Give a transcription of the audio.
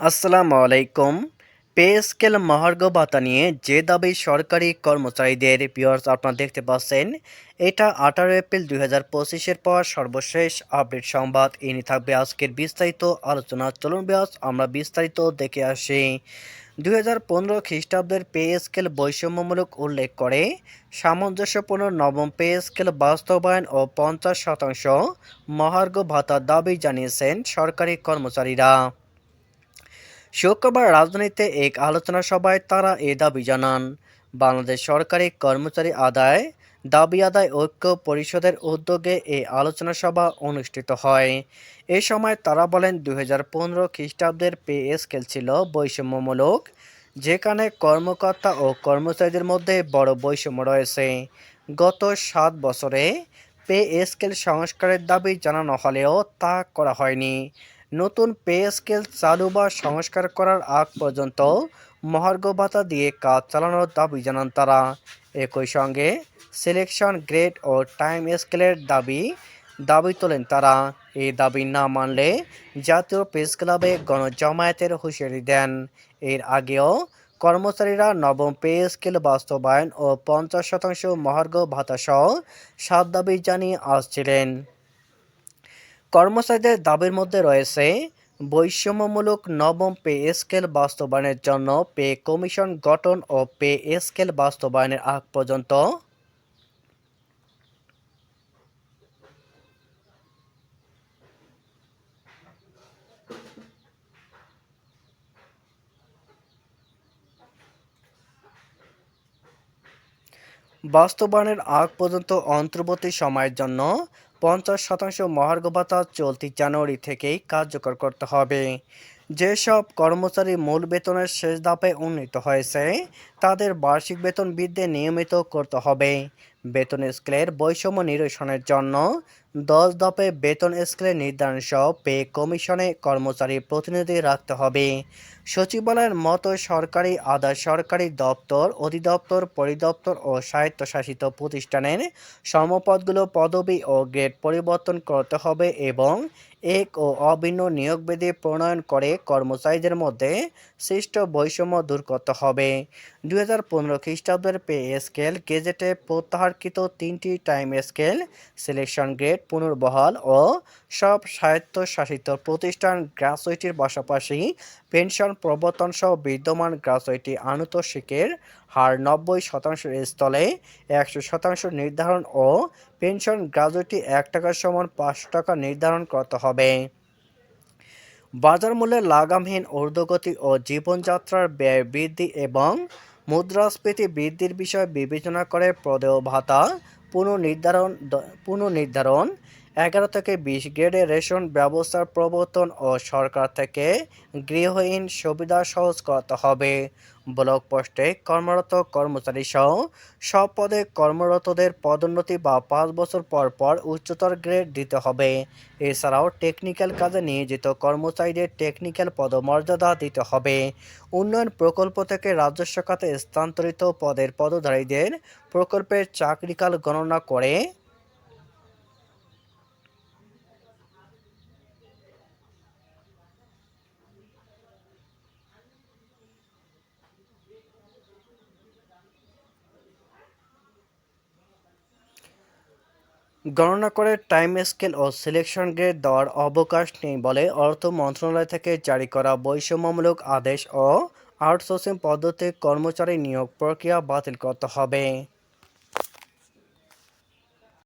আসসালামু আলাইকুম। Pay scale মহার্ঘ ভাতা নিয়ে যে দাবি সরকারি কর্মচারীদের পিওর্স আপনারা দেখতে পাচ্ছেন, এটা আঠারো এপ্রিল দুই হাজার পঁচিশের পর সর্বশেষ আপডেট সংবাদ। এ নিয়ে থাকবে আজকের বিস্তারিত আলোচনা। চলুন ব্যাস আমরা বিস্তারিত দেখে আসি। দুই হাজার পনেরো খ্রিস্টাব্দের পে স্কেল বৈষম্যমূলক উল্লেখ করে, সামঞ্জস্যপূর্ণ নবম পে স্কেল বাস্তবায়ন ও পঞ্চাশ শতাংশ মহার্ঘ ভাতার দাবি জানিয়েছেন সরকারি কর্মচারীরা। শুক্রবার রাজধানীতে এক আলোচনা সভায় তারা এ দাবি জানান। বাংলাদেশ সরকারি কর্মচারী আদায়, দাবি আদায় ঐক্য পরিষদের উদ্যোগে এই আলোচনা সভা অনুষ্ঠিত হয়। এ সময় তারা বলেন, দুই হাজার পনেরো খ্রিস্টাব্দের পে স্কেল ছিল বৈষম্যমূলক, যেখানে কর্মকর্তা ও কর্মচারীদের মধ্যে বড় বৈষম্য রয়েছে। গত সাত বছরে পে স্কেল সংস্কারের দাবি জানানো হলেও তা করা হয়নি। নতুন পে স্কেল চালু বা সংস্কার করার আগ পর্যন্ত মহার্ঘ ভাতা দিয়ে কাজ চালানোর দাবি জানান তারা। একই সঙ্গে সিলেকশন গ্রেড ও টাইম স্কেলের দাবি দাবি তোলেন তারা। এই দাবি না মানলে জাতীয় প্রেস ক্লাবে গণজামায়াতের হুঁশিয়ারি দেন। এর আগেও কর্মচারীরা নবম পে স্কেল বাস্তবায়ন ও পঞ্চাশ শতাংশ মহার্ঘ ভাতা সহ সাত দাবি জানিয়ে আসছিলেন। কর্মচারীদের দাবির মধ্যে রয়েছে, বৈষম্যমূলক নবম পে স্কেল বাস্তবায়নের জন্য পে কমিশন গঠন ও পে স্কেল বাস্তবায়নের আগ পর্যন্ত বাস্তবায়নের আগ পর্যন্ত অন্তর্বর্তী সময়ের জন্য পঞ্চাশ শতাংশ মহার্ঘ ভাতা চলতি জানুয়ারি থেকেই কার্যকর করতে হবে। যেসব কর্মচারী মূল বেতনের শেষ ধাপে উন্নীত হয়েছে, তাদের বার্ষিক বেতন বৃদ্ধি নিয়মিত করতে হবে। বেতন স্কেলের বৈষম্য নিরসনের জন্য দশ দফে বেতন স্কেলের নির্ধারণ সহ পে কমিশনে কর্মচারী প্রতিনিধি রাখতে হবে। সচিবালয়ের মতো সরকারি আধা সরকারি দপ্তর, অধিদপ্তর, পরিদপ্তর ও স্বায়ত্তশাসিত প্রতিষ্ঠানের সমপদগুলো পদবি ও গ্রেড পরিবর্তন করতে হবে এবং এক ও অভিন্ন নিয়োগবিধি প্রণয়ন করে কর্মচারীদের মধ্যে সৃষ্ট বৈষম্য দূর করতে হবে। দুই হাজার পনেরো খ্রিস্টাব্দের পে স্কেল গেজেটে প্রত্যাহারকৃত তিনটি টাইম স্কেল, সিলেকশন গ্রেড, পুনর্বহাল ও সব স্বায়ত্তশাসিত প্রতিষ্ঠান গ্রাসুইটির পাশাপাশি পেনশন প্রবর্তন সহ বিদ্যমান গ্রাসুইটি আনুতোষিকের হার নব্বই শতাংশের স্থলে একশো শতাংশ নির্ধারণ ও পেনশন গ্রাজুইটি এক টাকার সমান পাঁচশো টাকা নির্ধারণ করতে হবে। বাজার মূল্যে লাগামহীন ঊর্ধ্বগতি ও জীবনযাত্রার ব্যয় বৃদ্ধি এবং মুদ্রাস্ফীতি বৃদ্ধির বিষয় বিবেচনা করে প্রদেয় ভাতা পুনর্নির্ধারণ পুনর্নির্ধারণ এগারো থেকে বিশ গ্রেডে রেশন ব্যবস্থার প্রবর্তন ও সরকার থেকে গৃহহীন সুবিধা সহজ করতে হবে। ব্লক পোস্টে কর্মরত কর্মচারী সহ সব পদে কর্মরতদের পদোন্নতি বা পাঁচ বছর পর পর উচ্চতর গ্রেড দিতে হবে। এছাড়াও টেকনিক্যাল কাজে নিয়োজিত কর্মচারীদের টেকনিক্যাল পদমর্যাদা দিতে হবে। উন্নয়ন প্রকল্প থেকে রাজস্ব খাতে স্থানান্তরিত পদের পদধারীদের প্রকল্পের চাকরিকাল গণনা করে গণনা করে টাইম স্কেল ও সিলেকশন গ্রেড দেওয়ার অবকাশ নেই বলে অর্থ মন্ত্রণালয় থেকে জারি করা বৈষম্যমূলক আদেশ ও আউটসোর্সিং পদ্ধতির কর্মচারী নিয়োগ প্রক্রিয়া বাতিল করতে হবে।